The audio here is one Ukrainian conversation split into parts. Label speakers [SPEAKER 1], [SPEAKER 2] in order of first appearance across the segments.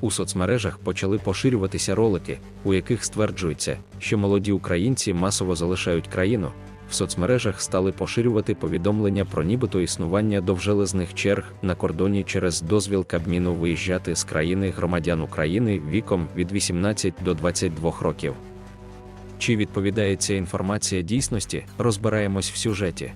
[SPEAKER 1] У соцмережах почали поширюватися ролики, у яких стверджується, що молоді українці масово залишають країну. В соцмережах стали поширювати повідомлення про нібито існування довжелезних черг на кордоні через дозвіл Кабміну виїжджати з країни громадян України віком від 18 до 22 років. Чи відповідає ця інформація дійсності, розбираємось в сюжеті.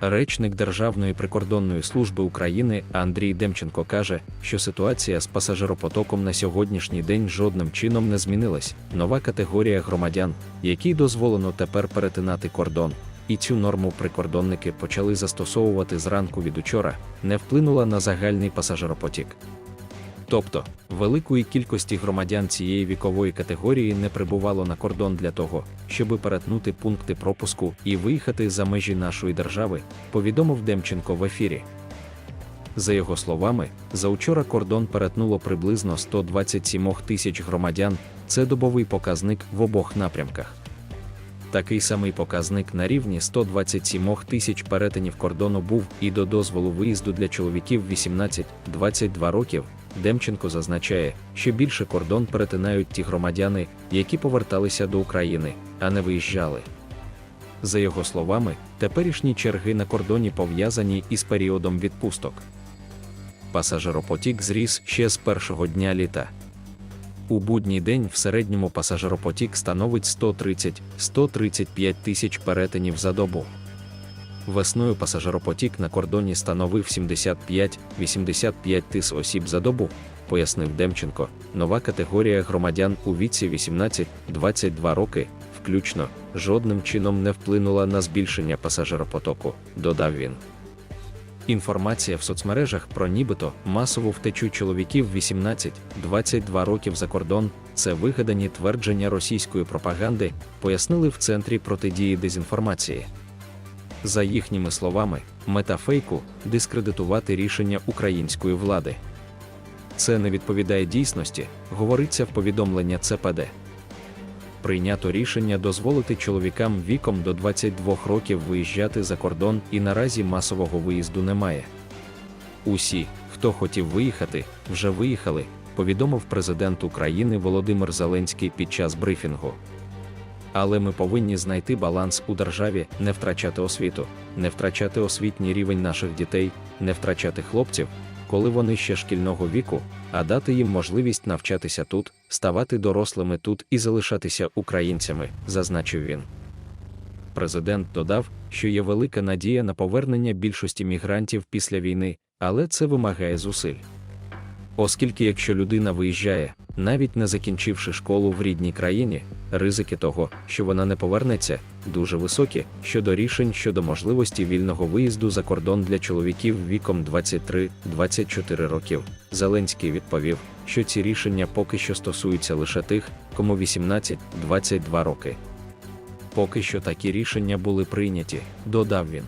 [SPEAKER 1] Речник Державної прикордонної служби України Андрій Демченко каже, що ситуація з пасажиропотоком на сьогоднішній день жодним чином не змінилась. Нова категорія громадян, якій дозволено тепер перетинати кордон, і цю норму прикордонники почали застосовувати зранку від учора, не вплинула на загальний пасажиропотік. Тобто, великої кількості громадян цієї вікової категорії не прибувало на кордон для того, щоб перетнути пункти пропуску і виїхати за межі нашої держави, повідомив Демченко в ефірі. За його словами, за учора кордон перетнуло приблизно 127 тисяч громадян, це добовий показник в обох напрямках. Такий самий показник на рівні 127 тисяч перетинів кордону був і до дозволу виїзду для чоловіків 18-22 років. Демченко зазначає, що більше кордон перетинають ті громадяни, які поверталися до України, а не виїжджали. За його словами, теперішні черги на кордоні пов'язані із періодом відпусток. Пасажиропотік зріс ще з першого дня літа. У будній день в середньому пасажиропотік становить 130-135 тисяч перетинів за добу. Весною пасажиропотік на кордоні становив 75-85 тис осіб за добу, пояснив Демченко. Нова категорія громадян у віці 18-22 роки, включно, жодним чином не вплинула на збільшення пасажиропотоку, додав він. Інформація в соцмережах про нібито масову втечу чоловіків 18-22 років за кордон це вигадані твердження російської пропаганди, пояснили в центрі протидії дезінформації. За їхніми словами, мета фейку дискредитувати рішення української влади. Це не відповідає дійсності, говориться в повідомлення ЦПД. Прийнято рішення дозволити чоловікам віком до 22 років виїжджати за кордон і наразі масового виїзду немає. Усі, хто хотів виїхати, вже виїхали, повідомив президент України Володимир Зеленський під час брифінгу. Але ми повинні знайти баланс у державі, не втрачати освіту, не втрачати освітній рівень наших дітей, не втрачати хлопців, коли вони ще шкільного віку, а дати їм можливість навчатися тут, ставати дорослими тут і залишатися українцями, зазначив він. Президент додав, що є велика надія на повернення більшості мігрантів після війни, але це вимагає зусиль. Оскільки якщо людина виїжджає, навіть не закінчивши школу в рідній країні, ризики того, що вона не повернеться, дуже високі щодо рішень щодо можливості вільного виїзду за кордон для чоловіків віком 23-24 років. Зеленський відповів, що ці рішення поки що стосуються лише тих, кому 18-22 роки. Поки що такі рішення були прийняті, додав він.